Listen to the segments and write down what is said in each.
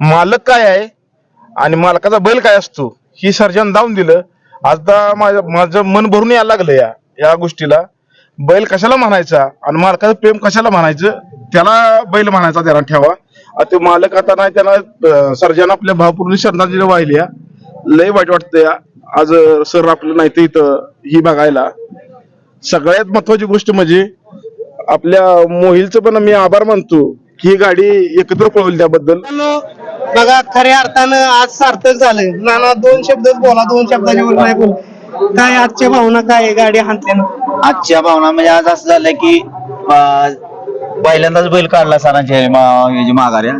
मालक काय आहे आणि मालकाचा बैल काय असतो ही सर्जन दावून दिलं. आता माझं माझं मन भरून यायला लागलं या या गोष्टीला. बैल कशाला म्हणायचा आणि मालकाचं प्रेम कशाला म्हणायचं त्याला बैल म्हणायचा त्याला ठेवा. आता ते मालक आता नाही त्याला सर्जन आपल्या भावपूर्ण श्रद्धांजली वाहिल्या लय वाईट वाटतं या. आज सर आपलं नाही ते इथं ही बघायला. सगळ्यात महत्वाची गोष्ट म्हणजे आपल्या मोहिलचं पण मी आभार मानतो. ही गाडी एकत्र पळवली त्याबद्दल? बघा खऱ्या अर्थानं आज सार्थक झालं. नाना दोन शब्दच बोला दोन शब्दाच्या वर नाही बोल. काय आजच्या भावना काय आहे गाडी हाणल्यानं आजच्या भावना म्हणजे आज असं झालं की अं, पहिल्यांदाच बैल काढला सरांच्या मा- माघाऱ्या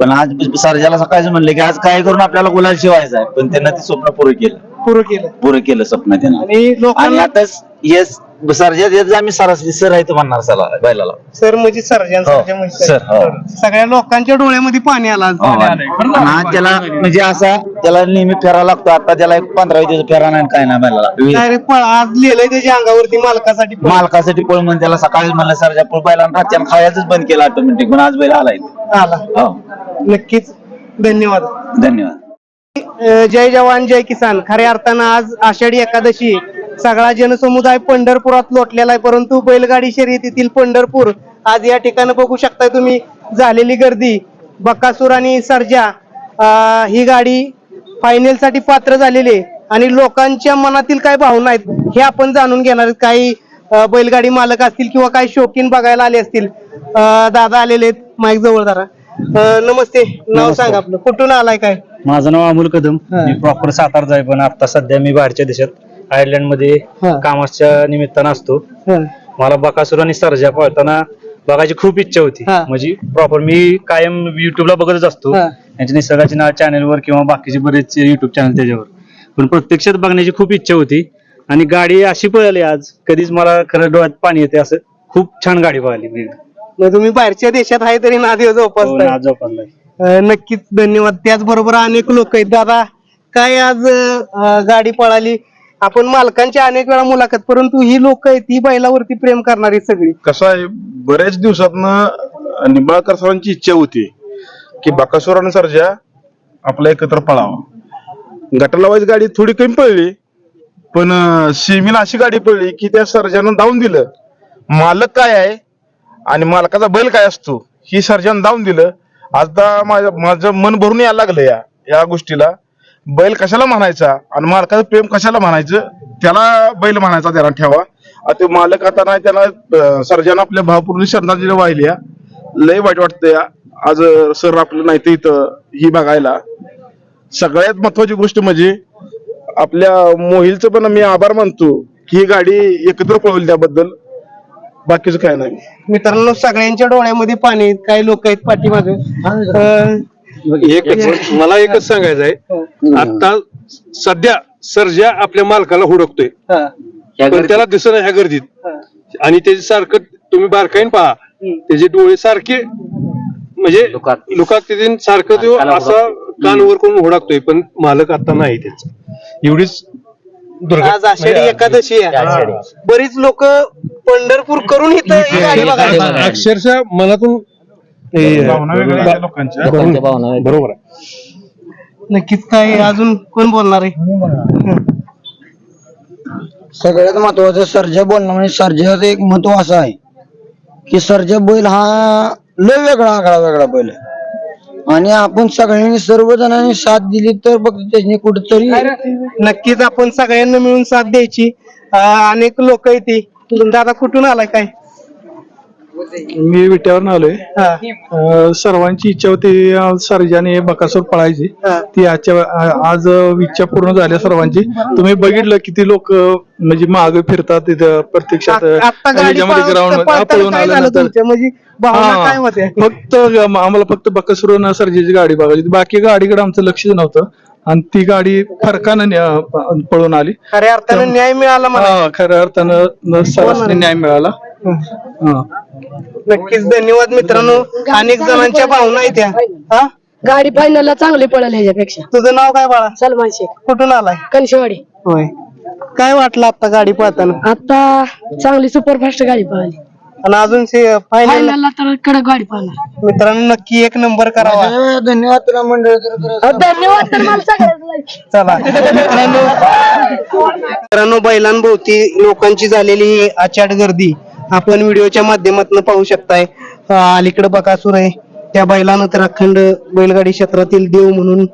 पण आज सरजाला सकाळचं म्हणलं की आज काय करून आपल्याला गुलाल शिवायचा आहे? पण त्यांना ते स्वप्न पुरं केलं. पुरं केलं. पुरं केलं स्वप्न त्यांना. आणि आणि लोकांना आता येस सरजा येत आम्ही सरासरी सर आहे तो म्हणणार सला बैलाला. सर म्हणजे सर्जन हो, सर्जन म्हणजे सर, हो. सगळ्या लोकांच्या डोळ्यामध्ये पाणी आलं आज. हो, आणि त्याला म्हणजे असा त्याला नेहमी फेरा लागतो. आता त्याला एक पंधरा दिवस फेरा नाही काय नाही बैलाला. डायरेक्ट पळ आज लिहिलंय त्याच्या अंगावरती मालकासाठी पळ. मालकासाठी पळ म्हणून त्याला सकाळीच म्हणलं सरजा पळ बैलांना रातच्यानं खायचंच बंद केलं ऑटोमॅटिक पण आज बैल आला इथे. आला. हो. नक्कीच. धन्यवाद. धन्यवाद. अ, जय जवान जय किसान. खऱ्या अर्थानं आज आषाढी एकादशी सगळा जनसमुदाय पंढरपुरात लोटलेला आहे परंतु बैलगाडी शर्यतीतील पंढरपूर आज या ठिकाणी बघू शकताय तुम्ही. झालेली गर्दी बकासूर आणि सर्जा ही गाडी फायनलसाठी पात्र झालेली आहे. आणि लोकांच्या मनातील काय भावना आहेत हे आपण जाणून घेणार काही बैलगाडी मालक असतील किंवा काही शौकीन बघायला आले असतील दादा आलेले आहेत माईक जवळ अ, नमस्ते नाव सांगा आपलं. कुठून आलाय काय? माझं नाव अमोल कदम. मी प्रॉपर सातारचा आहे पण आता सध्या मी बाहेरच्या देशात आयर्लंडमध्ये हा. कामाच्या निमित्तानं असतो हा. मला बकासूर आणि सरजा पळताना बघायची खूप इच्छा होती हा. म्हणजे प्रॉपर मी कायम युट्यूबला बघतच असतो हा. यांच्या निसर्गाची नाव चॅनलवर किंवा बाकीचे बरेच युट्यूब चॅनल त्याच्यावर पण प्रत्यक्षात बघण्याची खूप इच्छा होती आणि गाडी अशी पळाली आज कधीच मला खरं डोळ्यात पाणी येते असं खूप छान गाडी पळाली मग तुम्ही बाहेरच्या देशात आहे तरी नादेव हो, जोपासताय आज जोपासलाय. अं, नक्कीच धन्यवाद त्याचबरोबर अनेक लोक आहेत दादा काय आज अं, गाडी पळाली आपण मालकांची अनेक वेळा मुलाखत परंतु ही लोक आहेत ही बैलावरती प्रेम करणारी सगळी. कसं आहे बऱ्याच दिवसातनं निंबाळकर सरांची इच्छा होती की बकासूर आणि सर्जा आपला एकत्र पळावा. गटाला वाईज गाडी थोडी कमी पडली पण अं, सेमीला अशी गाडी पडली की त्या सर्जानं धावून दिलं. मालक काय आहे आणि मालकाचा बैल काय असतो ही सर्जन धावून दिलं. आता माझं माझं मन भरून यायला लागलं या या गोष्टीला. बैल कशाला म्हणायचा? आणि मालकाचं प्रेम कशाला म्हणायचं? त्याला बैल म्हणायचा त्याला ठेवा. आणि ते मालक आता नाही त्याला सर्जन आपल्या भावपूर्ण श्रद्धांजली वाहिल्या लय वाईट वाटतंय या. आज सर आपलं नाही ते इथं ही बघायला. सगळ्यात महत्वाची गोष्ट म्हणजे आपल्या मोहिलचं पण मी आभार मानतो की ही गाडी एकत्र पळवली त्याबद्दल. बाकीचं काय नाही. मित्रांनो सगळ्यांच्या डोळ्यामध्ये पाणी आहेत काही लोक आहेत पाठीमागे. अं, एकच मला एकच सांगायचं आहे. आता सध्या सर्जा आपल्या मालकाला हुडकतोय. हा, पण त्याला दिसत नाही ह्या गर्दीत. हा. आणि त्याचे सारखं तुम्ही बारकाईन पहा. त्याचे डोळे सारखे म्हणजे लुकात. लुकात सारखं तो असा कान वर करून हुडकतोय पण मालक आता नाही त्याचा. एवढीच दुर्गा आज आषाढी म्हणजे एकादशी आहे. बरीच लोक पंढरपूर करून इथं ही गाडी बघायला अक्षर- अक्षरशः मनातून हे- भावना वेगळ्या आहेत लोकांच्या. बरोबर बरोबर आहे. नक्कीच काय अजून कोण बोलणार आहे? सगळ्यात महत्वाचं सर्जा बोलणं म्हणजे सर्जाचं एक महत्त्व असं आहे की सर्जा बैल हा लय वेगळा आगळा वेगळा बैल आहे. आणि आपण सगळ्यांनी सर्वजणांनी साथ दिली तर फक्त त्याने कुठेतरी नक्कीच आपण सगळ्यांना मिळून साथ द्यायची. अं, अनेक लोक येते. दादा कुठून आलाय काय? मी विट्यावर आलोय. हा, सर्वांची इच्छा होती सर्जाने बकासूर पळायची. हा. ती आजच्या आज इच्छा पूर्ण झाल्या सर्वांची. तुम्ही बघितलं किती लोक म्हणजे मागे फिरतात तिथं प्रत्यक्षात. ग्राउंड म्हणजे हा. फक्त आम्हाला फक्त बकासूर सर्जीची गाडी बघायची बाकी गाडीकडे आमचं लक्षच नव्हतं. आणि ती गाडी फरकानं पळून आली. खऱ्या अर्थानं न्याय मिळाला हा खऱ्या अर्थानं न- सरासरी न्याय मिळाला. हा. नक्कीच धन्यवाद मित्रांनो. अनेक जणांच्या भावना आहेत त्या. हा? गाडी फायनलला चांगली पडेल ह्याच्यापेक्षा. तुझं नाव काय बाळा? सलमान शेख. कुठून आलाय? कनशेवाडी. होय. काय वाटलं आता गाडी पळताना? आता चांगली सुपरफास्ट गाडी पळाली. आणि अजून फायनल फायनलला तर कडक गाडी पाहणार मित्रांनो नक्की एक नंबर करावा. धन्यवाद तुला मंडळ धन्यवाद तर मला सगळ्यात चला. मित्रांनो मित्रांनो बैलांभोवती लोकांची झालेली ही आचाड गर्दी आपण व्हिडिओच्या माध्यमातून पाहू शकताय. अलीकडे बकासूर आहे त्या बैलानं तर अखंड बैलगाडी क्षेत्रातील देव म्हणून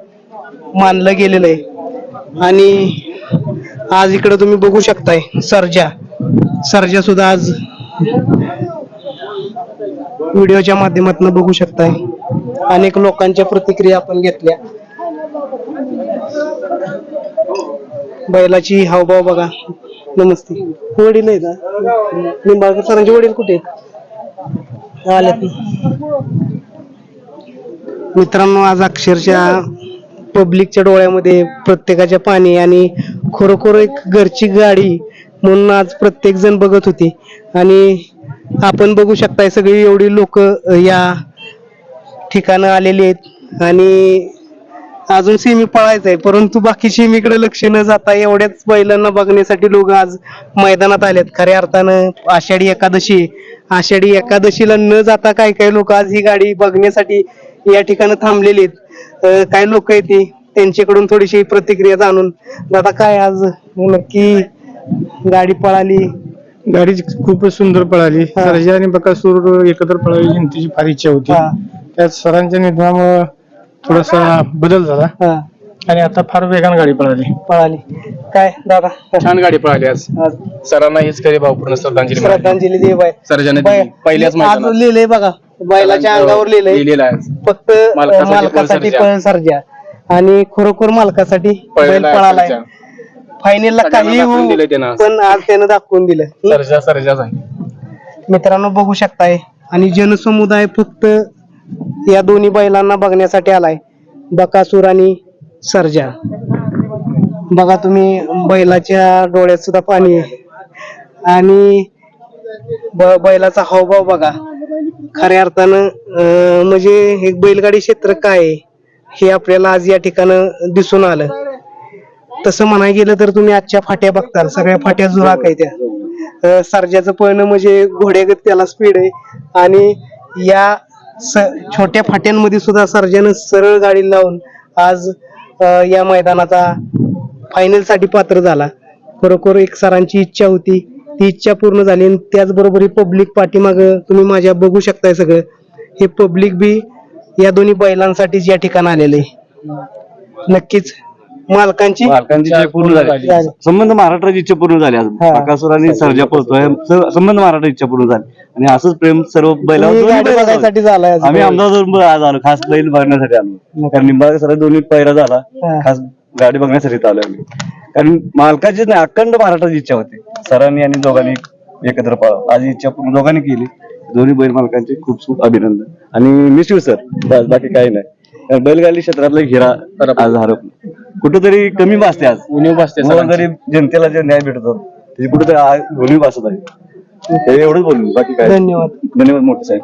मानलं गेलेलं आहे. आणि आज इकडे तुम्ही बघू शकताय सर्जा. सर्जा सुद्धा आज व्हिडिओच्या माध्यमातून बघू शकताय. अनेक लोकांच्या प्रतिक्रिया आपण घेतल्या. बैलाची हावभाव बघा. नमस्ते. वडील आहे का निंबाळकर सरांचे वडील कुठे आहेत? आलेत. मित्रांनो आज अक्षरशः पब्लिकच्या डोळ्यामध्ये प्रत्येकाच्या पाणी आणि खरोखर एक घरची गाडी म्हणून आज प्रत्येक जण बघत होते. आणि आपण बघू शकताय सगळी एवढी लोक या ठिकाणं आलेली आहेत. आणि अजून सेमी पळायचं आहे परंतु बाकी सेमीकडे लक्ष न जाता एवढ्याच बैलांना बघण्यासाठी लोक आज मैदानात आलेत. खऱ्या अर्थानं आषाढी एकादशी. आषाढी एकादशीला न जाता काही काही लोक आज ही गाडी बघण्यासाठी या ठिकाणी थांबलेली आहेत. अं, काही लोक आहेत ती त्यांच्याकडून थोडीशी प्रतिक्रिया जाणून. दादा काय आज नक्की गाडी पळाली? गाडी खूपच सुंदर पळाली. हा. सर्जा आणि बकासूर एकत्र पळावी यांची फार इच्छा होती. हा. त्यात सरांच्या निधनामुळे थोडासा बदल झाला. हा. आणि आता फार वेगान गाडी पळाली. पळाली. काय दादा? छान गाडी पळाली आज. आज सरांना हेच करे भावपूर्ण श्रद्धांजली श्रद्धांजली देव आहे सर्जाने बै- पहिल्याच आज मैदानात. लिहिलंय बघा. बैलाच्या अंगावर लिहिलंय. लिहिलेला आहे. फक्त मालकासाठी मालकासाठी पळ पळ सर्जा. आणि खरोखर मालकासाठी बैल पळालाय सर्जा. फायनलला सगळ्यांना काही दाखवून होऊ दिलंय त्यानं आज. पण आज त्यानं दाखवून दिलं. सर्जा सर्जाच आहे. मित्रांनो बघू शकताय. आणि जनसमुदाय फक्त या दोन्ही बैलांना बघण्यासाठी आलाय. बकासूर आणि सर्जा. बघा तुम्ही बैलाच्या डोळ्यात सुद्धा पाणी आहे. आणि ब- बैलाचा हावभाव बघा. खऱ्या अर्थानं म्हणजे एक बैलगाडी क्षेत्र काय आहे, हे आपल्याला आज या ठिकाणं दिसून आलं. तसं म्हणाय गेलं तर तुम्ही आजच्या फाट्या बघताल. सगळ्या फाट्या जुराक आहे त्या. अं, सर्जाचं पळणं म्हणजे घोडेगत त्याला स्पीड आहे. आणि या छोट्या फाट्यांमध्ये सुद्धा सर्जन सरळ गाडी लावून आज या मैदानाचा फायनलसाठी पात्र झाला. खरोखर एक सरांची इच्छा होती. ती इच्छा पूर्ण झाली आणि त्याचबरोबर ही पब्लिक पाठीमाग तुम्ही माझ्या बघू शकताय सगळं. हे पब्लिक बी या दोन्ही बैलांसाठीच या ठिकाण आलेले. नक्कीच मालकांची मालकांची इच्छा पूर्ण झाली. झाली. संबंध महाराष्ट्राची इच्छा पूर्ण झाली आज. हा. बकासूर आणि सर्जा पळतोय. स- संबंध महाराष्ट्राची इच्छा पूर्ण झाली. आणि असंच प्रेम सर्व बैलावर तुम्ही दोन्ही गाडी बैलावर बघायसाठी झालाय आज. आम्ही अहमदाबाद आज आलो. खास बैल बघण्यासाठी आलो. कारण निंबाळकर सर दोन्ही पैरा झाला. हा. खास गाडी बघण्यासाठी इथं आलो आम्ही. कारण मालकाची नाही अखंड महाराष्ट्राची इच्छा होती. सरांनी आणि दोघांनी एकत्र पळावं. आज ही इच्छा पूर्ण दोघांनी केली. दोन्ही बैल मालकांचे खूप खूप अभिनंदन. आणि मिस यू सर. बस बाकी काही नाही. कारण बैलगाडी क्षेत्रातला हिरा आज हरपला कुठेतरी कमी भासते आज. उणीव भासते जरी जनतेला जे न्याय भेटतो त्याची कुठेतरी उणीव भासत आहे. हे एवढंच बोलून बाकी काय? धन्यवाद. धन्यवाद मोठे साहेब.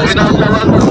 विधानसभा